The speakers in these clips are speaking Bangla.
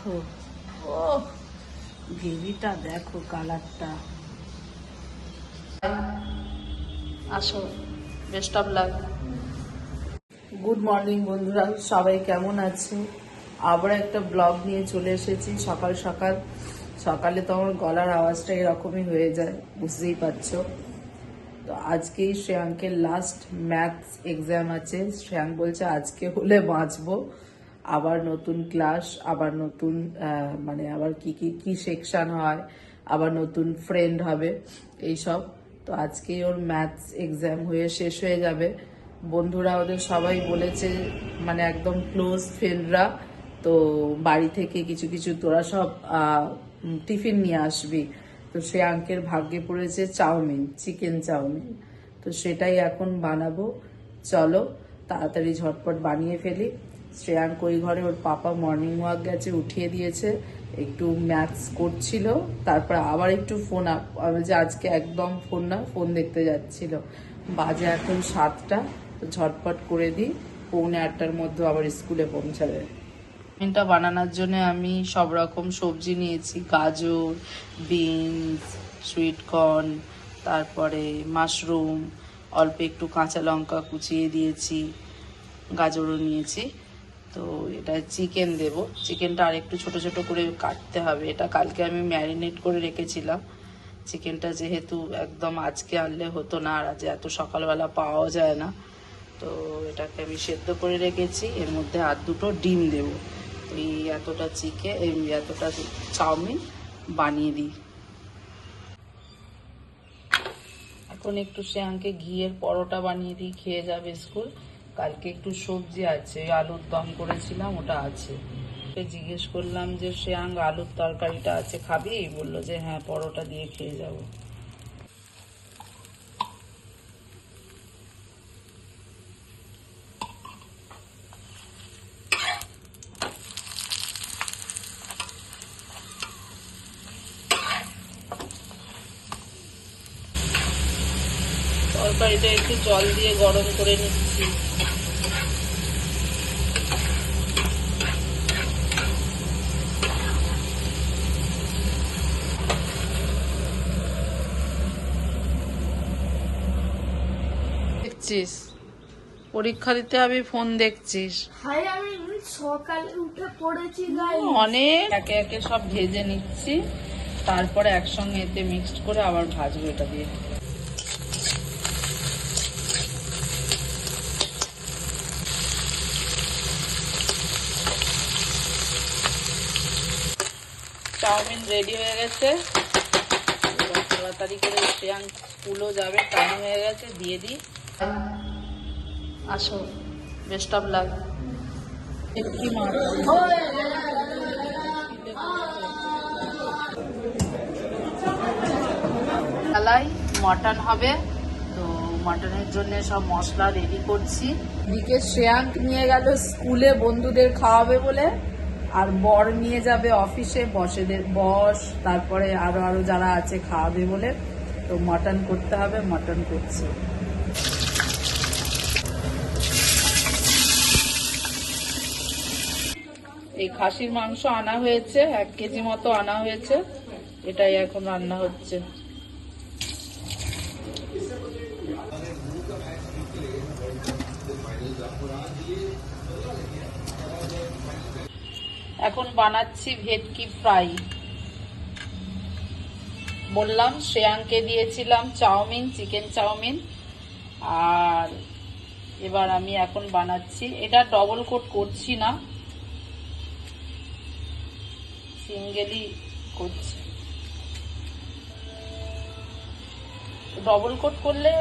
দেখো। ও গ্রেভিটা দেখো কালারটা। আসো best of luck good morning বন্ধুরা, সবাই কেমন আছে? আবার একটা ব্লগ নিয়ে চলে এসেছি সকাল সকাল। সকালে তো আমার গলার আওয়াজটা এরকমই হয়ে যায়, বুঝতেই পারছ। তো আজকেই শ্রেয়াঙ্কের লাস্ট ম্যাথস এক্সাম আছে। শ্রেয়াঙ্ক বলছে, আজকে হলে বাঁচবো। আবার নতুন ক্লাস আবার নতুন মানে আবার কি কি কি সেকশন হয়, আবার নতুন ফ্রেন্ড হবে, এইসব। তো আজকেই ওর ম্যাথস এক্সাম হয়ে শেষ হয়ে যাবে। বন্ধুরা, ওদের সবাই বলেছে মানে একদম ক্লোজ ফ্রেন্ডরা তো বাড়ি থেকে কিছু কিছু তোরা সব টিফিন নিয়ে আসবি। তো সে আঙ্কের ভাগ্যে পড়েছে চাউমিন, চিকেন চাউমিন। তো সেটাই এখন বানাবো। চলো, তাড়াতাড়ি ঝটপট বানিয়ে ফেলি। শ্রেয়াঙ্ক ওই ঘরে, ওর পাপা মর্নিং ওয়াক গেছে, উঠিয়ে দিয়েছে, একটু ম্যাথস করছিল, তারপর আবার একটু ফোন আপ যে আজকে একদম ফোন না ফোন দেখতে যাচ্ছিল। বাজে এখন সাতটা ঝটপট করে দিই, পৌনে আটটার মধ্যে আবার স্কুলে পৌঁছাবে। চাউমিনটা বানানোর জন্য আমি সব রকম সবজি নিয়েছি, গাজর বিনস সুইটকর্ন তারপরে মাশরুম অল্প একটু কাঁচা লঙ্কা কুচিয়ে দিয়েছি, গাজরও নিয়েছি। তো এটা চিকেন দেব। চিকেনটা আর একটু ছোট ছোট করে কাটতে হবে। এটা কালকে আমি ম্যারিনেট করে রেখেছিলাম। চিকেনটা যেহেতু একদম আজকে আনলে হতো না, আর আজ এত সকালবেলা পাওয়াও যায় না, তো এটাকে আমি সেদ্ধ করে রেখেছি। এর মধ্যে আর দুটো ডিম দেব। এই এতটা চিকেন এই এতটা চাউমিন বানিয়ে দিই। এখন একটু শ্রেয়াঙ্কে ঘিয়ের পরোটা বানিয়ে দিই, খেয়ে যাবে স্কুল। কালকে একটু সবজি আছে, আলুর দম করেছিলাম, ওটা আছে। জিজ্ঞেস করলাম যে শ্রেয়াঙ্গ আলুর তরকারিটা আছে, খাবি? বলল যে হ্যাঁ পরোটা দিয়ে খেয়ে যাব। তরকারিটা একটু জল দিয়ে গরম করে নিচ্ছি। দেখছিস? পরীক্ষা দিতে হবে ফোন দেখছিস। আমি সকালে উঠে পড়েছি অনেক। একে একে সব ভেজে নিচ্ছি। তারপরে একসঙ্গে এতে মিক্সড করে আবার ভাজবো এটা দিয়ে। চাউমিন রেডি হয়ে গেছে। তাড়াতাড়ি করে শ্রেয়াং স্কুলও যাবে টাইম হয়ে গেছে, দিয়ে দিই। আসো বেস্ট অফ লাক কি মাছ বেলায় মটন হবে, তো মটনের জন্য সব মশলা রেডি করছি। দিকে শ্রেয়াঙ্ক নিয়ে গেল স্কুলে, বন্ধুদের খাওয়াবে বলে। আর বর নিয়ে যাবে অফিসে, বসেদের বস, তারপরে আরও আরও যারা আছে খাওয়াবে বলে। তো মটন করতে হবে, মটন করছি। এই খাসির মাংস আনা হয়েছে, এক কেজি মতো আনা হয়েছে। এটাই এখন রান্না হচ্ছে। এখন বানাচ্ছি ভেটকি ফ্রাই। বললাম শ্রেয়াঙ্কে দিয়েছিলাম চাউমিন, চিকেন চাউমিন। আর এবার আমি এখন বানাচ্ছি। এটা ডবল কোট করছি না। সিঙ্গেলই করছি। ডবল কোট করলে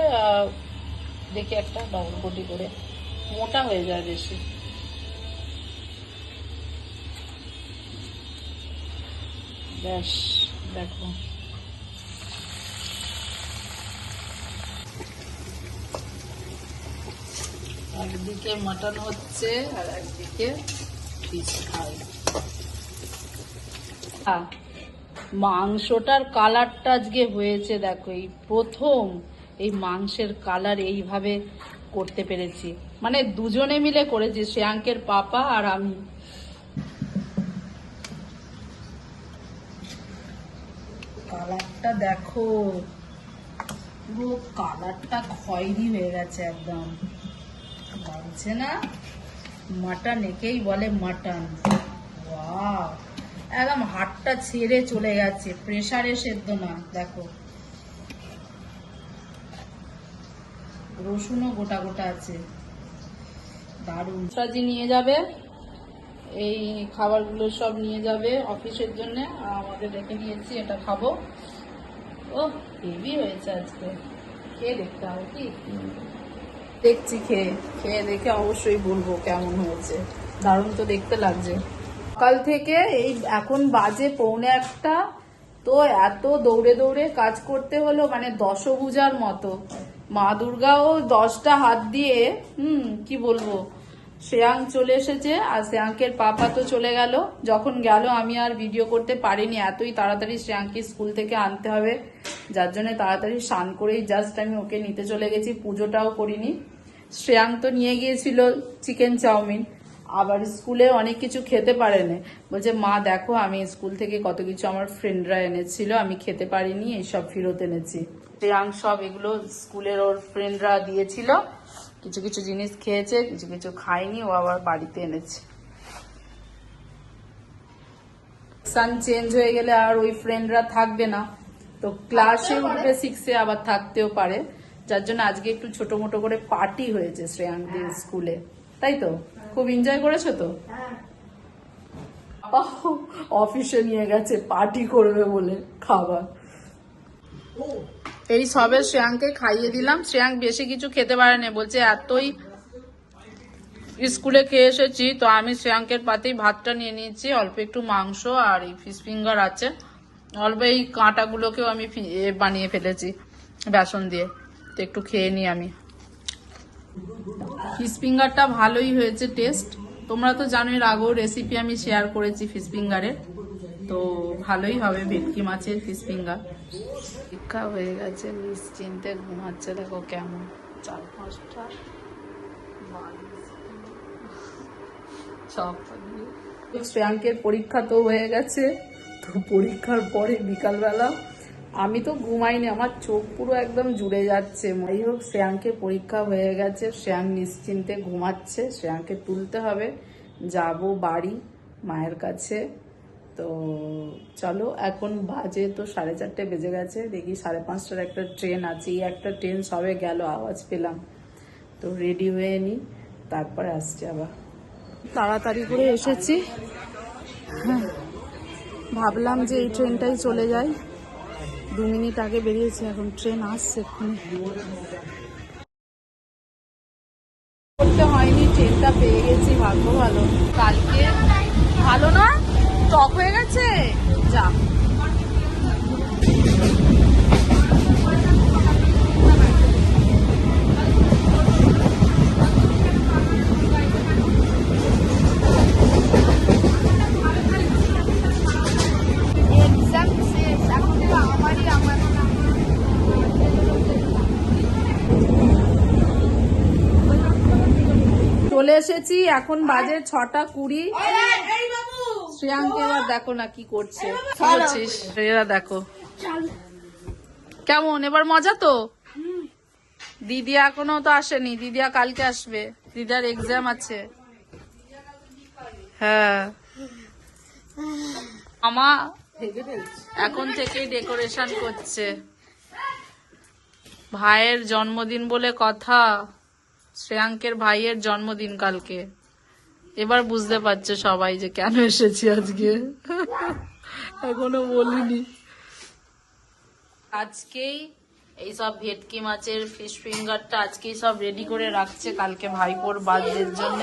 দেখি একটা ডবল কোটই করে। মোটা হয়ে যায় বেশি। ব্যাস দেখো। একদিকে মাটন হচ্ছে আর একদিকে মাংসটার কালারটা আজকে হয়েছে, দেখো, এই প্রথম এই মাংসের কালার এইভাবে করতে পেরেছি। মানে দুজনে মিলে করেছি, শ্রেয়াঙ্কের পাপা আর আমি। কালারটা দেখো। পুরো কালারটা খয়েরি হয়ে গেছে একদম। লাগছে না? মাটন একেই বলে মাটন। একদম হাটটা ছেড়ে চলে গেছে। প্রেসারে সেদ্ধ না, দেখো। রসুনও গোটা গোটা আছে। দারুণ। সাজি নিয়ে যাবে? এই খাবারগুলো সব নিয়ে যাবে অফিসের জন্য। আমাদের রেখে নিয়েছি, এটা খাব। ও হেভি হয়েছে আজকে। খেয়ে দেখতে হবে কি? দেখছি, খেয়ে। খেয়ে দেখে অবশ্যই বলব কেমন হয়েছে। দারুণ তো দেখতে লাগছে। সকাল থেকে এই এখন বাজে পৌনে একটা। তো এত দৌড়ে দৌড়ে কাজ করতে হলো মানে দশভুজার মতো। মা দুর্গাও দশটা হাত দিয়ে, হুম, কি বলব? শ্রেয়াঙ্ক চলে এসেছে, আর শ্রেয়াঙ্কের পাপা তো চলে গেল। যখন গেল, আমি আর ভিডিও করতে পারিনি, এতই তাড়াতাড়ি শ্রেয়াঙ্ককে স্কুল থেকে আনতে হবে। যার জন্য তাড়াতাড়ি স্নান করেই জাস্ট আমি ওকে নিতে চলে গেছি, পুজোটাও করিনি। শ্রেয়াঙ্ক তো নিয়ে গিয়েছিল চিকেন চাউমিন, আবার স্কুলে অনেক কিছু খেতে পারেনি। বলছে, মা, দেখো, আমি স্কুল থেকে কত কিছু আমার ফ্রেন্ডরা এনেছিল, আমি খেতে পারিনি, এইসব ফেরত এনেছি। শ্রেয়াঙ্ক সব এগুলো স্কুলের ওর ফ্রেন্ডরা দিয়েছিল। কিছু কিছু জিনিস খেয়েছে কিছু কিছু খায়নি ও আবার বাড়িতে এনেছে। সান চেঞ্জ হয়ে গেলে আর ওই ফ্রেন্ডরা থাকবে না। তো ক্লাসে উঠবে সিক্সে আবার থাকতেও পারে। যার জন্য আজকে একটু ছোট মোটো করে পার্টি হয়েছে শ্রেয়াঙ্কদের স্কুলে। তাই তো? খুব এনজয় করেছ তো? বাবা অফিসে নিয়ে গেছে পার্টি করবে বলে খাবার। এই সবে শ্রেয়াঙ্ককে খাইয়ে দিলাম। শ্রেয়াঙ্ক বেশি কিছু খেতে পারেনি বলছে, এতই স্কুলে খেয়ে এসেছি, তো আমি শ্রেয়াঙ্কের পাতেই ভাতটা নিয়ে নিয়েছি। অল্প একটু মাংস আর এই ফিশ ফিঙ্গার আছে। অল্প এই কাঁটাগুলোকেও আমি বানিয়ে ফেলেছি বেসন দিয়ে। তো একটু খেয়ে নিই আমি। ফিশ ফিঙ্গারটা ভালোই হয়েছে, টেস্ট। তোমরা তো জানো এর আগেও রেসিপি আমি শেয়ার করেছি ফিশ ফিঙ্গারের। তো ভালোই হবে ভেটকি মাছের ফিস ফিঙ্গার পরীক্ষা হয়ে গেছে নিশ্চিন্তে ঘুমাচ্ছে দেখো কেমন। চার পাঁচটা। শ্রেয়াঙ্কের পরীক্ষা তো হয়ে গেছে তো পরীক্ষার পরে বিকালবেলা আমি তো ঘুমাইনি আমার চোখ পুরো একদম জুড়ে যাচ্ছে। যাই হোক শ্রেয়াঙ্কের পরীক্ষা হয়ে গেছে শ্রেয়াঙ্ক নিশ্চিন্তে ঘুমাচ্ছে শ্রেয়াঙ্কে তুলতে হবে। যাব বাড়ি মায়ের কাছে। তো চলো এখন বাজে তো সাড়ে চারটে বেজে গেছে। দেখি সাড়ে পাঁচটার একটা ট্রেন আছে এই একটা ট্রেন সবে গেল আওয়াজ পেলাম। তো রেডি হয়ে নি তারপরে আসছি আবার। তাড়াতাড়ি করে এসেছি। হ্যাঁ ভাবলাম যে এই ট্রেনটাই চলে যায় দু মিনিট আগে বেরিয়েছি এখন ট্রেন আসছে এক্ষুনি। করতে হয়নি ট্রেনটা পেয়ে গেছি ভাগ্য ভালো। কালকে টক হয়ে গেছে? যা। চলে এসেছি এখন বাজে ছটা কুড়ি। শ্রেয়াঙ্কে এবার দেখো না কি করছে। করছিস? এরা দেখো। কেমন? এবার মজা তো? দিদি এখনও তো আসেনি। দিদিয়া কালকে আসবে। দিদার এক্সাম আছে। হ্যাঁ। আমা এখন থেকেই ডেকোরেশন করছে। ভাইয়ের জন্মদিন বলে কথা। শ্রেয়াঙ্কের ভাইয়ের জন্মদিন কালকে। এবার বুঝতে পারছে সবাই যে কেন এসেছি আজকে। এখনও বলিনি। আজকেই এই সব ভেটকি মাছের ফিশ ফিঙ্গারটা আজকেই সব রেডি করে রাখছে কালকে ভাইপোর বার্থডের জন্য।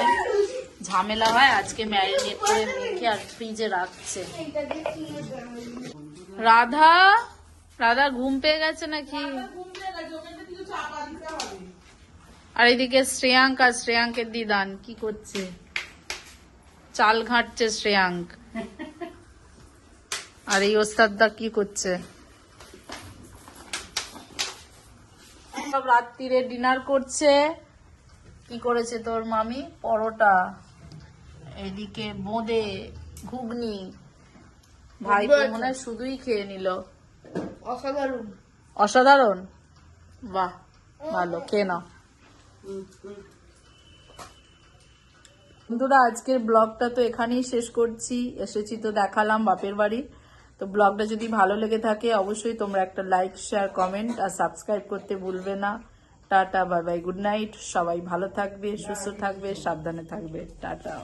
ঝামেলা হয়, আজকে ম্যারিনেট করে মেখে আর ফ্রিজে রাখছে। রাধা? রাধা ঘুম পেয়ে গেছে নাকি? আর এদিকে শ্রেয়াঙ্কা, শ্রেয়াঙ্কের দিদান কি করছে? চাল ঘাঁটছে শ্রেয়াঙ্ক আর এই ওস্তাদদা কি করছে? সব রাত্রিরে ডিনার করছে। কি করেছে তোর মামি? পরোটা। এদিকে বোঁদে ঘুগনি। ভাই মনে হয় শুধুই খেয়ে নিল। অসাধারণ। অসাধারণ? বাহ ভালো খেয়ে নাও। বন্ধুরা আজকের ব্লগটা তো এখানেই শেষ করছি। এসেছি তো দেখালাম বাপের বাড়ি। তো ব্লগটা যদি ভালো লেগে থাকে অবশ্যই তোমরা একটা লাইক শেয়ার কমেন্ট আর সাবস্ক্রাইব করতে ভুলবে না। Tata bye bye good night সবাই ভালো থাকবে সুস্থ থাকবে সাবধানে থাকবে। টাটা।